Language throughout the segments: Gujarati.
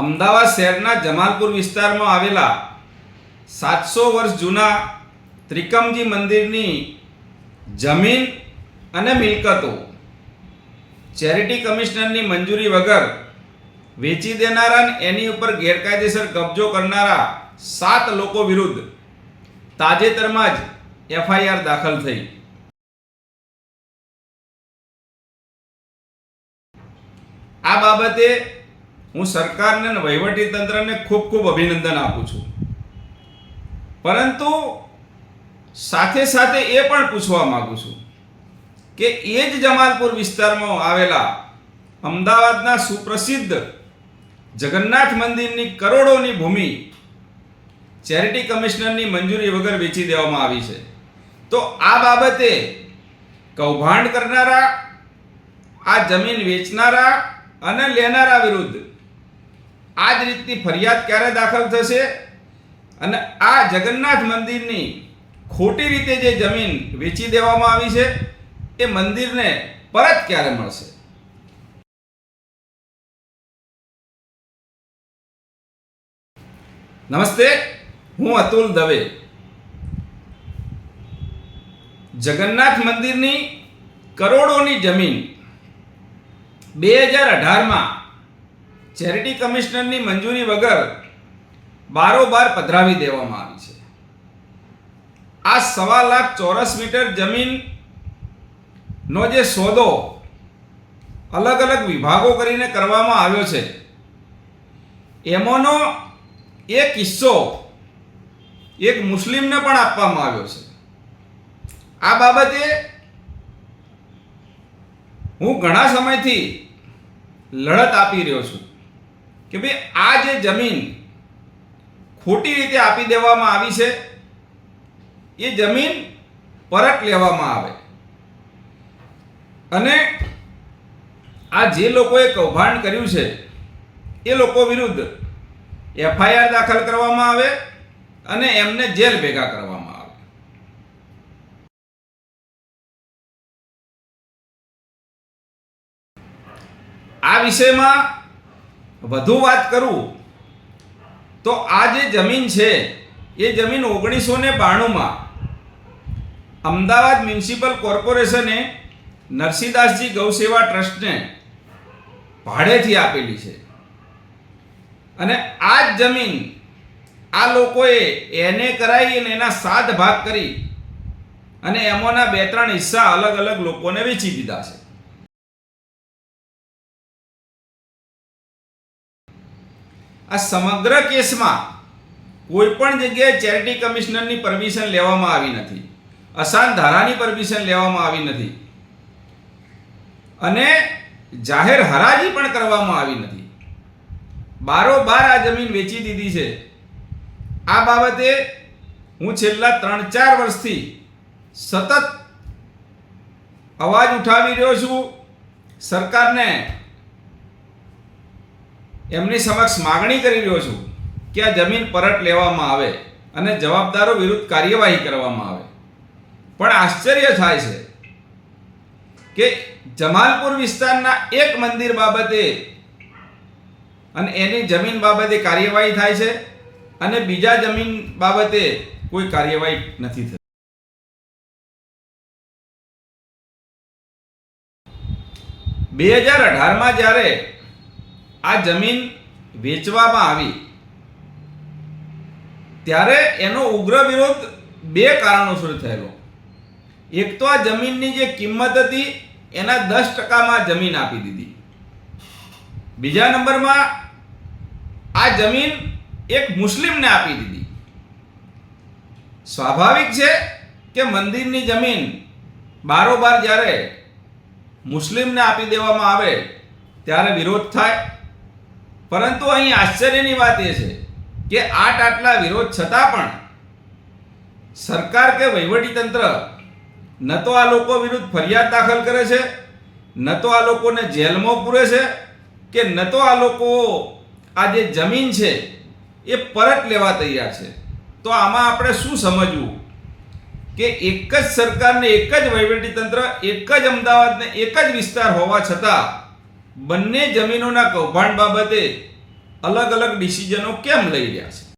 અમદાવાદ શહેરના જમાલપુર વિસ્તારમાં આવેલા સાતસો વર્ષ જૂના ત્રિકમજી મંદિરની જમીન અને મિલકતો ચેરિટી કમિશનરની મંજૂરી વગર વેચી દેનારા અને એની ઉપર ગેરકાયદેસર કબજો કરનારા સાત લોકો વિરુદ્ધ તાજેતરમાં જ એફઆઈઆર દાખલ થઈ. આ બાબતે હું સરકારને અને વહીવટી તંત્રને ખૂબ ખૂબ અભિનંદન આપું છું. પરંતુ સાથે સાથે એ પણ પૂછવા માગું છું કે એ જ જમાલપુર વિસ્તારમાં આવેલા અમદાવાદના સુપ્રસિદ્ધ જગન્નાથ મંદિરની કરોડોની ભૂમિ ચેરિટી કમિશનરની મંજૂરી વગર વેચી દેવામાં આવી છે. તો આ બાબતે કૌભાંડ કરનારા, આ જમીન વેચનારા અને લેનારા વિરુદ્ધ આ જ રીતની ફરિયાદ ક્યારે દાખલ થશે? અને આ જગન્નાથ મંદિરની ખોટી રીતે જે જમીન વેચી દેવામાં આવી છે, એ મંદિરને પરત ક્યારે મળશે? નમસ્તે, હું અતુલ દવે. જગન્નાથ મંદિરની કરોડોની જમીન બે હજાર અઢારમાં ચેરિટી કમિશનરની મંજૂરી વગર બારોબાર પધરાવી દેવામાં આવી છે. આ સવા લાખ ચોરસ મીટર જમીનનો જે સોદો અલગ અલગ વિભાગો કરીને કરવામાં આવ્યો છે, એમાંનો એક કિસ્સો એક મુસ્લિમને પણ આપવામાં આવ્યો છે. આ બાબતે હું ઘણા સમયથી લડત આપી રહ્યો છું. કે ભાઈ આ જે જમીન ખોટી રીતે આપી દેવામાં આવી છે, એ જમીન પરત લેવામાં આવે. અને આ જે લોકોએ કૌભાંડ કર્યું છે, એ લોકો વિરુદ્ધ એફઆઈઆર દાખલ કરવામાં આવે અને એમને જેલ ભેગા કરવામાં આવે. આ વિષયમાં વધુ વાત કરું, તો આ જે જમીન છે, એ જમીન ઓગણીસો ને બાણુંમાં અમદાવાદ મ્યુનિસિપલ કોર્પોરેશને નરસિંહદાસજી ગૌસેવા ટ્રસ્ટને ભાડેથી આપેલી છે. અને આ જ જમીન આ લોકોએ એને કરાવી અને એના સાત ભાગ કરી અને એમાંના બે ત્રણ હિસ્સા અલગ અલગ લોકોને વેચી દીધા છે. આ સમગ્ર કેસમાં કોઈ પણ જગ્યાએ ચેરિટી કમિશનરની પરમિશન લેવામાં આવી નથી. અસાન ધારાની પરમિશન લેવામાં આવી નથી. અને જાહેર હરાજી પણ કરવામાં આવી નથી. બારોબાર આ જમીન વેચી દીધી છે. આ બાબતે હું છેલ્લા ત્રણ ચાર વર્ષથી સતત અવાજ ઉઠાવી રહ્યો છું. સરકારને એમની સમક્ષ માગણી કરી રહ્યો છું કે આ જમીન પરત લેવામાં આવે અને જવાબદારો વિરુદ્ધ કાર્યવાહી કરવામાં આવે. પણ આશ્ચર્ય થાય છે કે જમાલપુર વિસ્તારના એક મંદિર બાબતે અને એની જમીન બાબતે કાર્યવાહી થાય છે અને બીજા જમીન બાબતે કોઈ કાર્યવાહી નથી થતી. બે હજાર અઢારમાં જ્યારે આ જમીન વેચવામાં આવી. ત્યારે એનો ઉગ્ર વિરોધ બે કારણોસર થયેલો. એક તો આ જમીનની જે કિંમત હતી, એના દસ ટકામાં જમીન આપી દીધી. બીજા નંબરમાં આ જમીન એક મુસ્લિમને આપી દીધી. સ્વાભાવિક છે કે મંદિરની જમીન બારોબાર જ્યારે મુસ્લિમને આપી દેવામાં આવે, ત્યારે વિરોધ થાય. પરંતુ અહીં આશ્ચર્યની વાત એ છે કે આટ આટલા વિરોધ છતાં પણ સરકાર કે વહીવટી તંત્ર ન તો આ લોકો વિરુદ્ધ ફરિયાદ દાખલ કરે છે, ન તો આ લોકોને જેલમાં પૂરે છે કે ન તો આ લોકો આ જે જમીન છે એ પરત લેવા તૈયાર છે. તો આમાં આપણે શું સમજવું? કે એક જ સરકારને એક જ વહીવટી તંત્ર એક જ અમદાવાદને એક જ વિસ્તાર હોવા છતાં બંને જમીનોના કૌભાંડ બાબતે અલગ અલગ ડિસિઝનો કેમ લઈ રહ્યા છે?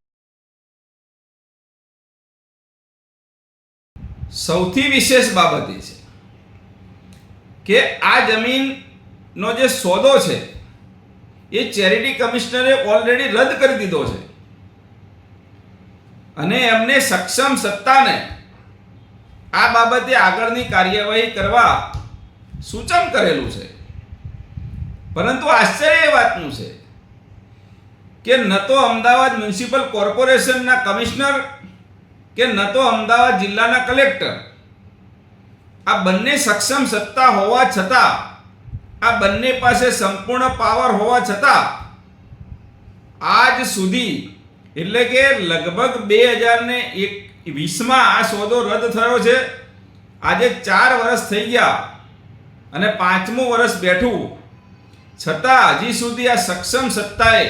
સૌથી વિશેષ બાબત એ છે કે આ જમીનનો જે સોદો છે, એ ચેરિટી કમિશનરે ઓલરેડી રદ કરી દીધો છે. અને એમને સક્ષમ સત્તાને આ બાબતે આગળની કાર્યવાહી કરવા સૂચન કરેલું છે. પરંતુ આશ્ચર્ય એ વાતનું છે કે ન તો અમદાવાદ મ્યુનિસિપલ કોર્પોરેશનના કમિશનર કે ન તો અમદાવાદ જિલ્લાના કલેક્ટર. આ બંને સક્ષમ સત્તા હોવા છતાં, આ બંને પાસે સંપૂર્ણ પાવર હોવા છતાં, આજ સુધી, એટલે કે લગભગ બે હજાર ને એક વીસમાં આ સોદો રદ થયો છે. આજે ચાર વર્ષ થઈ ગયા અને પાંચમું વર્ષ બેઠું. છતાં હજી સુધી આ સક્ષમ સત્તાએ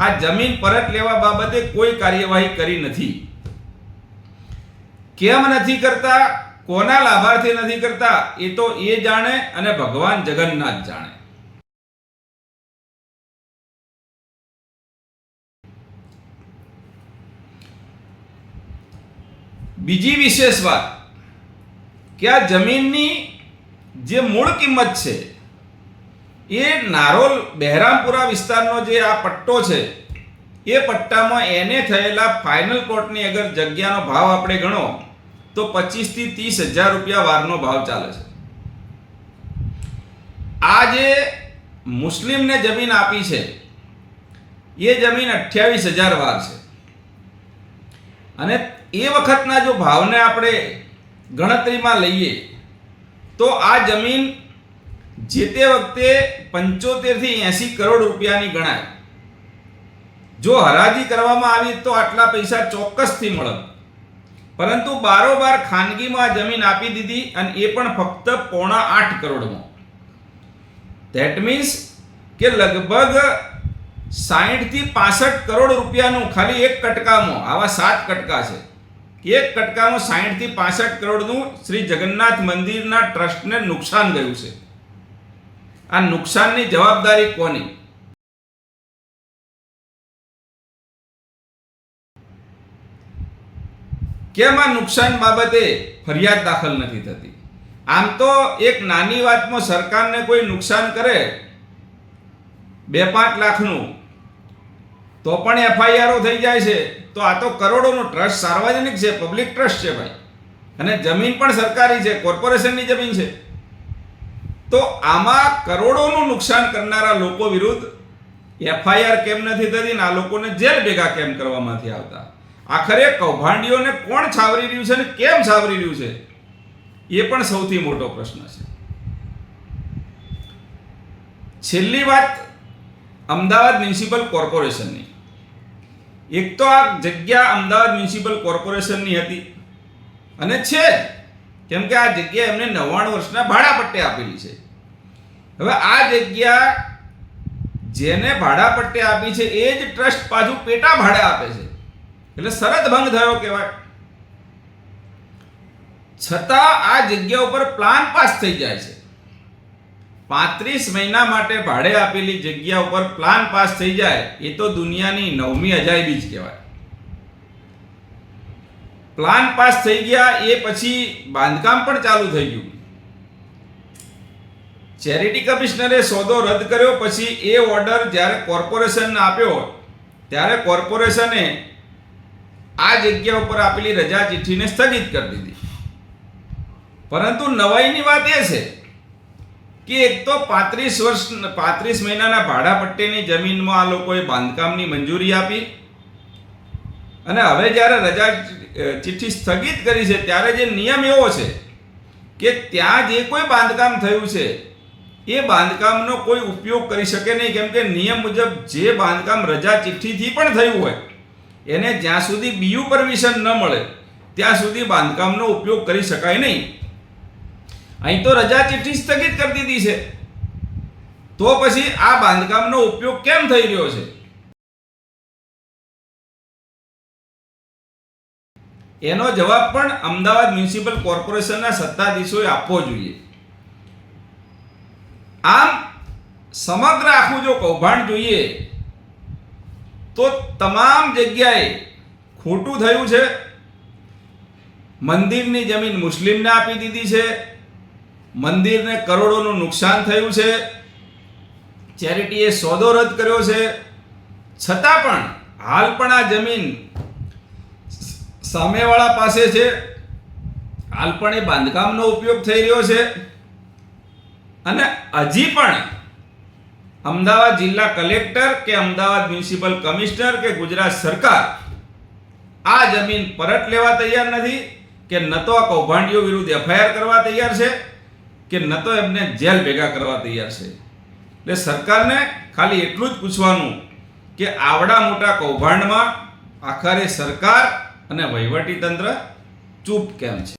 આ જમીન પરત લેવા બાબતે કોઈ કાર્યવાહી કરી નથી. કેમ નથી કરતા? કોના લાભાર્થી નથી કરતા? એ તો એ જાણે અને ભગવાન જગન્નાથ જાણે. બીજી વિશેષ વાત, કે આ જમીનની જે મૂળ કિંમત છે એ નારોલ બહેરામપુરા વિસ્તારનો જે આ પટ્ટો છે, એ પટ્ટામાં એને થયેલા ફાઇનલ કોર્ટની અગર જગ્યાનો ભાવ આપણે ગણો, તો પચીસથી ત્રીસ હજાર રૂપિયા વારનો ભાવ ચાલે છે. આ જે મુસ્લિમને જમીન આપી છે, એ જમીન અઠ્યાવીસ હજાર વાર છે. અને એ વખતના જો ભાવને આપણે ગણતરીમાં લઈએ, તો આ જમીન જે તે વખતે પંચોતેરથી એંસી કરોડ રૂપિયાની ગણાય. જો હરાજી કરવામાં આવી તો આટલા પૈસા ચોક્કસથી મળે. પરંતુ બારોબાર ખાનગીમાં જમીન આપી દીધી અને એ પણ ફક્ત પોણા આઠ કરોડમાં. ધેટ મીન્સ કે લગભગ સાહીઠથી પાસઠ કરોડ રૂપિયાનું ખાલી એક કટકામાં, આવા સાત કટકા છે. એક કટકામાં સાહીઠથી પાસઠ કરોડનું શ્રી જગન્નાથ મંદિરના ટ્રસ્ટને નુકસાન ગયું છે. આ નુકસાનની જવાબદારી કોની? કેમ આ નુકસાન બાબતે ફરિયાદ દાખલ નથી થતી? આમ તો એક નાની વાતમાં સરકારને કોઈ નુકસાન કરે બે પાંચ લાખનું, તો પણ એફઆઈઆરો થઈ જાય છે. તો આ તો કરોડોનો ટ્રસ્ટ, સાર્વજનિક છે, પબ્લિક ટ્રસ્ટ છે ભાઈ. અને જમીન પણ સરકારી છે, કોર્પોરેશનની જમીન છે. તો આમાં કરોડોનું નુકસાન કરનારા લોકો વિરુદ્ધ એફઆઈઆર કેમ નથી થતી આ લોકોને જેલ ભેગા કેમ કરવામાંથી આવતા? આખરે કૌભાંડીઓને કોણ છાવરી રહ્યું છે ને કેમ છાવરી રહ્યું છે? એ પણ સૌથી મોટો પ્રશ્ન છે. છેલ્લી વાત અમદાવાદ મ્યુનિસિપલ કોર્પોરેશનની. એક તો આ જગ્યા અમદાવાદ મ્યુનિસિપલ કોર્પોરેશનની હતી. અને છે કેમ કે આ જગ્યા એમને નવ્વાણું વર્ષના ભાડા પટ્ટે આપેલી છે. હવે આ જગ્યા જેને ભાડા પટ્ટે આપી છે, એ જ ટ્રસ્ટ પાછું પેટા ભાડે આપે છે. એટલે શરત ભંગ થયો કહેવાય. છતાં આ જગ્યા ઉપર પ્લાન પાસ થઈ જાય છે. પાંત્રીસ મહિના માટે ભાડે આપેલી જગ્યા ઉપર પ્લાન પાસ થઈ જાય, એ તો દુનિયાની નવમી અજાયબી જ કહેવાય. પ્લાન પાસ થઈ ગયા, એ પછી બાંધકામ પણ ચાલુ થઈ ગયું. ચેરિટી કમિશનરે સોદો રદ કર્યો, પછી એ ઓર્ડર જ્યારે કોર્પોરેશનને આપ્યો, ત્યારે કોર્પોરેશને આ જગ્યા ઉપર આપેલી રજા ચિઠ્ઠીને સ્થગિત કરી દીધી. પરંતુ નવાઈની વાત એ છે કે એક તો પાંત્રીસ વર્ષ, પાંત્રીસ મહિનાના ભાડા પટ્ટીની જમીનમાં આ લોકોએ બાંધકામની મંજૂરી આપી અને હવે જ્યારે રજા ચિઠ્ઠી સ્થગિત કરી છે, ત્યારે જે નિયમ એવો છે કે ત્યાં જે કોઈ બાંધકામ થયું છે, એ બાંધકામનો કોઈ ઉપયોગ કરી શકે નહીં. કેમ કે નિયમ મુજબ જે બાંધકામ રજા ચિઠ્ઠીથી પણ થયું હોય, એને જ્યાં સુધી બીયુ પરમિશન ન મળે, ત્યાં સુધી બાંધકામનો ઉપયોગ કરી શકાય નહીં. અહીં તો રજા ચિઠ્ઠી સ્થગિત કરી દીધી છે. તો પછી આ બાંધકામનો ઉપયોગ કેમ થઈ રહ્યો છે? એનો જવાબ પણ અમદાવાદ મ્યુનિસિપલ કોર્પોરેશનના સત્તાધીશોએ આપવો જોઈએ. આમ, સમગ્ર આખું જો કૌભાંડ જોઈએ, તો તમામ જગ્યાએ ખોટું થયું છે. મંદિરની જમીન મુસ્લિમને આપી દીધી છે. મંદિરને કરોડોનું નુકસાન થયું છે. ચેરિટીએ સોદો રદ કર્યો છે. છતાં પણ હાલ પણ આ જમીન સામેવાળા પાસે છે. હાલ પણ એ બાંધકામનો ઉપયોગ થઈ રહ્યો છે. અને હજી પણ અમદાવાદ જિલ્લા કલેક્ટર કે અમદાવાદ મ્યુનિસિપલ કમિશનર કે ગુજરાત સરકાર આ જમીન પરત લેવા તૈયાર નથી કે ન તો આ કૌભાંડીઓ વિરુદ્ધ એફઆઈઆર કરવા તૈયાર છે કે ન તો એમને જેલ ભેગા કરવા તૈયાર છે. એટલે સરકારને ખાલી એટલું જ પૂછવાનું કે આવડા મોટા કૌભાંડમાં આખરે સરકાર અને વહીવટી તંત્ર ચૂપ કેમ છે?